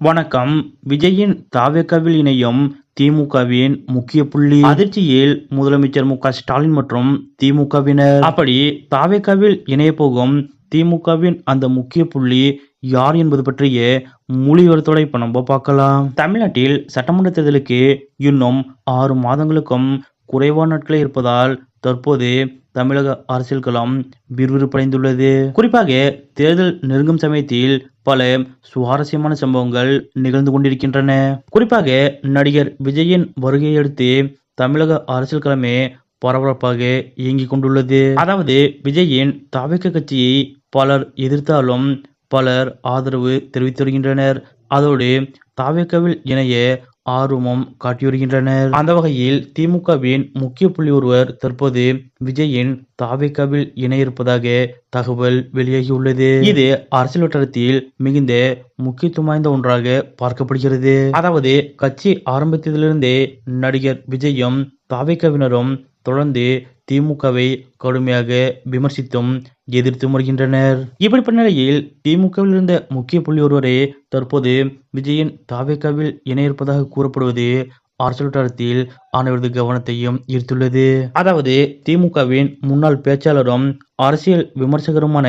வணக்கம். விஜயின் தாவேக்காவில் இணையும் திமுகவின் முக்கிய புள்ளி. அதிர்ச்சியில் முதலமைச்சர் மு க ஸ்டாலின் மற்றும் திமுகவினர். அப்படி தாவேக்காவில் இணைய போகும் திமுகவின் அந்த முக்கிய புள்ளி யார் என்பது பற்றிய மொழிவரத்தோட இப்ப நம்ம பார்க்கலாம். தமிழ்நாட்டில் சட்டமன்ற தேர்தலுக்கு இன்னும் ஆறு மாதங்களுக்கும் குறைவான நாட்களே இருப்பதால் தற்போது தமிழக அரசியல் களம் விறுவிறுப்படைந்துள்ளது. குறிப்பாக தேர்தல் நெருங்கும் சமயத்தில் பல சுவாரஸ்யமான சம்பவங்கள் நிகழ்ந்து கொண்டிருக்கின்றன. குறிப்பாக நடிகர் விஜயின் வருகையை அடுத்து தமிழக அரசியல் களமே பரபரப்பாக இயங்கிக் கொண்டுள்ளது. அதாவது விஜயின் தாவக கட்சியை பலர் எதிர்த்தாலும் பலர் ஆதரவு தெரிவித்து வருகின்றனர். அதோடு தாவேக்கவில் இணைய ஆர்வமும் காட்டி அந்த வகையில் திமுகவின் முக்கிய புள்ளி ஒருவர் தற்போது விஜயின் தாவேக்காவில் இணையிருப்பதாக தகவல் வெளியாகியுள்ளது. இது அரசியல் வட்டாரத்தில் மிகுந்த முக்கியத்துவம் வாய்ந்த ஒன்றாக பார்க்கப்படுகிறது. அதாவது கட்சி ஆரம்பித்ததிலிருந்தே நடிகர் விஜயும் தாவேக்காவினரும் தொடர்ந்து திமுகவை கடுமையாக விமர்சித்தும் எதிர்த்து வருகின்றனர் இப்படிப்பட்ட நிலையில் திமுகவில் இருந்த முக்கிய புள்ளி ஒருவரே தற்போது விஜயின் தாவேக்காவில் இணைய இருப்பதாக கூறப்படுவது அரசியல் வட்டாரத்தில் அனைவரது கவனத்தையும் ஈர்த்துள்ளது. அதாவது திமுகவின் முன்னாள் பேச்சாளரும் அரசியல் விமர்சகருமான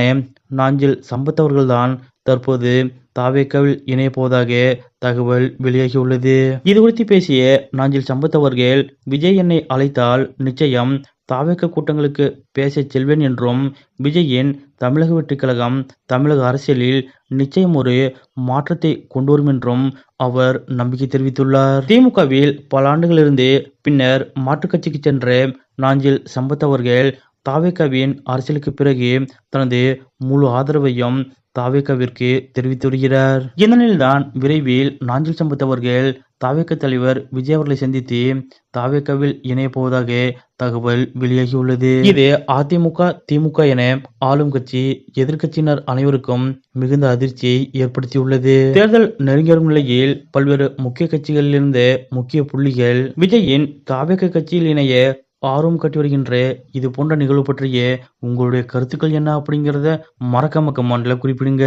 நாஞ்சில் சம்பத் அவர்கள்தான் தற்போது தாவேக்காவில் இணைய போவதாக தகவல் வெளியாகியுள்ளது. இது குறித்து பேசிய நாஞ்சில் சம்பத் அவர்கள் விஜய் என்னை அழைத்தால் நிச்சயம் தாவேக்க கூட்டங்களுக்கு பேச செல்வேன் என்றும் விஜயின் தமிழக வெற்றிக் கழகம் தமிழக அரசியலில் நிச்சயம் ஒரு மாற்றத்தை கொண்டு வரும் என்றும் அவர் நம்பிக்கை தெரிவித்துள்ளார். திமுகவில் பல ஆண்டுகளிலிருந்து பின்னர் மாற்றுக் கட்சிக்கு சென்ற நாஞ்சில் சம்பத் அவர்கள் தாவேக்காவின் அரசியலுக்கு பிறகு தனது முழு ஆதரவையும் தாவேக்காவிற்கு தெரிவித்து வருகிறார் இந்த நிலையில்தான் விரைவில் நாஞ்சில் சம்பத் அவர்கள் தாவேக்க தலைவர் விஜய் அவர்களை சந்தித்து தாவேக்காவில் இணைய போவதாக தகவல் வெளியாகியுள்ளது. இது அதிமுக திமுக என ஆளும் கட்சி எதிர்க்கட்சியினர் அனைவருக்கும் மிகுந்த அதிர்ச்சியை ஏற்படுத்தியுள்ளது. தேர்தல் நெருங்கி வரும் நிலையில் பல்வேறு முக்கிய கட்சிகளிலிருந்து முக்கிய புள்ளிகள் விஜயின் தாவேக்க கட்சியில் இணைய ஆர்வம் காட்டி வருகின்ற இது போன்ற நிகழ்வு பற்றிய உங்களுடைய கருத்துக்கள் என்ன அப்படிங்கிறத மறக்காம கமெண்ட்ல குறிப்பிடுங்க.